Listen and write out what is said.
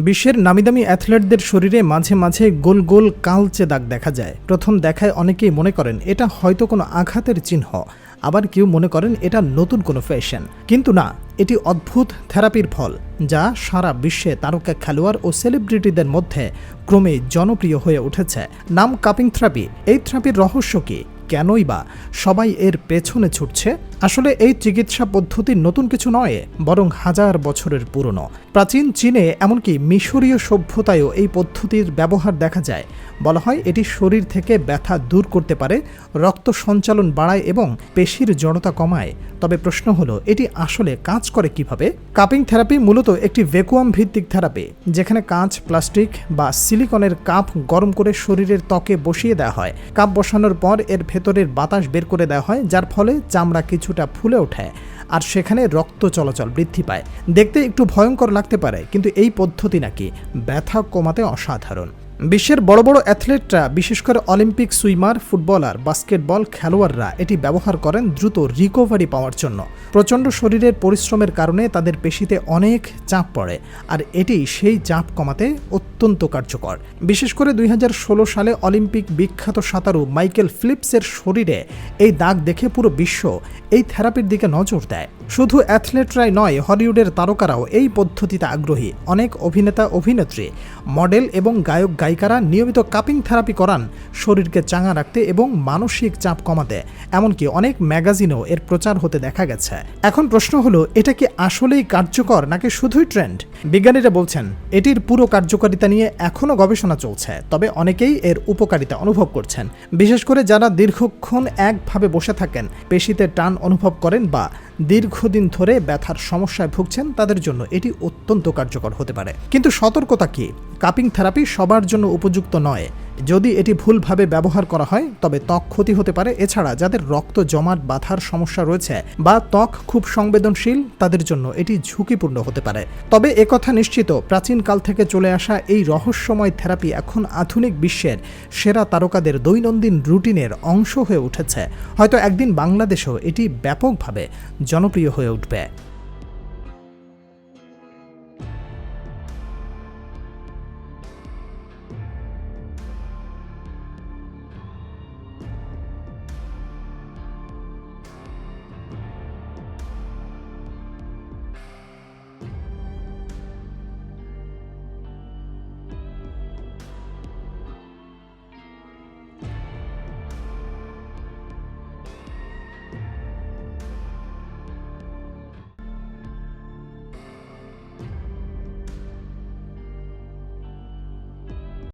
বিশ্বের নামিদামি অ্যাথলেটদের শরীরে মাঝে মাঝে গোল গোল কালচে দাগ দেখা যায়। প্রথম দেখায় অনেকেই মনে করেন এটা হয়তো কোনো আঘাতের চিহ্ন। আবার কেউ মনে করেন এটা নতুন কোনো ফ্যাশন কিন্তু না, এটি অদ্ভুত থেরাপির ফল, যা সারা বিশ্বে তারকা খেলোয়াড় ও সেলিব্রিটিদের মধ্যে ক্রমে জনপ্রিয় হয়ে উঠেছে। নাম কাপিং থেরাপি। এই থেরাপির রহস্য কী? কেনই বা সবাই এর পেছনে ছুটছে? আসলে এই চিকিৎসা পদ্ধতি নতুন কিছু নয়, বরং হাজার বছরের পুরনো। প্রাচীন চীনে এমনকি মিশরীয় সভ্যতায়ও এই পদ্ধতির ব্যবহার দেখা যায়। বলা হয় এটি শরীর থেকে ব্যথা দূর করতে পারে, রক্ত সঞ্চালন বাড়ায় এবং পেশির জড়তা কমায়। তবে প্রশ্ন হলো, এটি আসলে কাজ করে কীভাবে? কাপিং থেরাপি মূলত একটি ভ্যাকুয়াম ভিত্তিক থেরাপি, যেখানে কাঁচ, প্লাস্টিক বা সিলিকনের কাপ গরম করে শরীরের ত্বকে বসিয়ে দেওয়া হয়। কাপ বসানোর পর এর ভেতরের বাতাস বের করে দেওয়া হয়, যার ফলে চামড়া কিছুটা ফুলে ওঠে আর সেখানে রক্ত চলাচল বৃদ্ধি পায়। দেখতে একটু ভয়ঙ্কর লাগতে পারে, কিন্তু এই পদ্ধতি নাকি ব্যথা কমাতে অসাধারণ। বিশ্বের বড় বড় অ্যাথলেটরা, বিশেষ করে অলিম্পিক সুইমার, ফুটবলার, বাস্কেটবল খেলোয়াড়রা এটি ব্যবহার করেন দ্রুত রিকভারি পাওয়ার জন্য। প্রচণ্ড শরীরের পরিশ্রমের কারণে তাদের পেশিতে অনেক চাপ পড়ে, আর এটি সেই চাপ কমাতে অত্যন্ত কার্যকর। বিশেষ করে দুই হাজার ষোলো সালে অলিম্পিক বিখ্যাত সাঁতারু মাইকেল ফিলিপসের শরীরে এই দাগ দেখে পুরো বিশ্ব এই থেরাপির দিকে নজর দেয়। শুধু অ্যাথলেটরাই নয়, হলিউডের তারকারাও এই পদ্ধতিতে আগ্রহী। অনেক অভিনেতা, অভিনেত্রী, মডেল এবং গায়ক, গায়িকারা নিয়মিত কাপিং থেরাপি করান, শরীরকে চাঙা রাখতে এবং মানসিক চাপ কমাতে। এমনকি অনেক ম্যাগাজিনেও এর প্রচার হতে দেখা গেছে। এখন প্রশ্ন হলো, এটা কি আসলেই কার্যকর নাকি শুধুই ট্রেন্ড? বিজ্ঞানীরা বলছেন, এটির পুরো কার্যকারিতা নিয়ে এখনও গবেষণা চলছে, তবে অনেকেই এর উপকারিতা অনুভব করছেন। বিশেষ করে যারা দীর্ঘক্ষণ একভাবে বসে থাকেন, পেশিতে টান অনুভব করেন বা দীর্ঘদিন ধরে ব্যথার সমস্যায় ভুগছেন তাদের জন্য এটি অত্যন্ত কার্যকর হতে পারে। কিন্তু সতর্কতা কি? কাপিং থেরাপি সবার জন্য উপযুক্ত নয়। যদি এটি ভুলভাবে ব্যবহার করা হয়, তবে ত্বক ক্ষতি হতে পারে। এছাড়া যাদের রক্ত জমাট বাঁধার সমস্যা রয়েছে বা ত্বক খুব সংবেদনশীল, তাদের জন্য এটি ঝুঁকিপূর্ণ হতে পারে। তবে একথা নিশ্চিত প্রাচীনকাল থেকে চলে আসা এই রহস্যময় থেরাপি এখন আধুনিক বিশ্বের সেরা তারকাদের দৈনন্দিন রুটিনের অংশ হয়ে উঠেছে। হয়তো একদিন বাংলাদেশেও এটি ব্যাপকভাবে জনপ্রিয় হয়ে উঠবে।